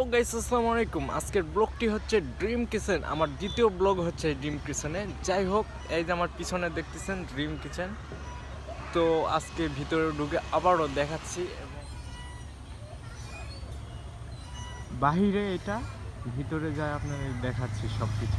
ও guys, আসসালামু আলাইকুম। আজকের ব্লগটি হচ্ছে ড্রিম কিচেন আমার দ্বিতীয় ব্লগ হচ্ছে ড্রিম কিচেনে যাই হোক, এই যে আমার পিছনে দেখতেছেন ড্রিম কিচেন তো আজকে ভিতরে ঢুকে আবারও দেখাচ্ছি বাহিরে এটা, ভিতরে যায় আপনাদের দেখাচ্ছি সব কিছু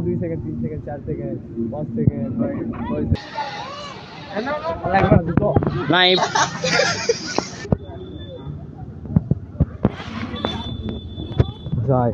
দুই সেকেন্ড তিন সেকেন্ড চার সেকেন্ড পাঁচ সেকেন্ড नहीं যায়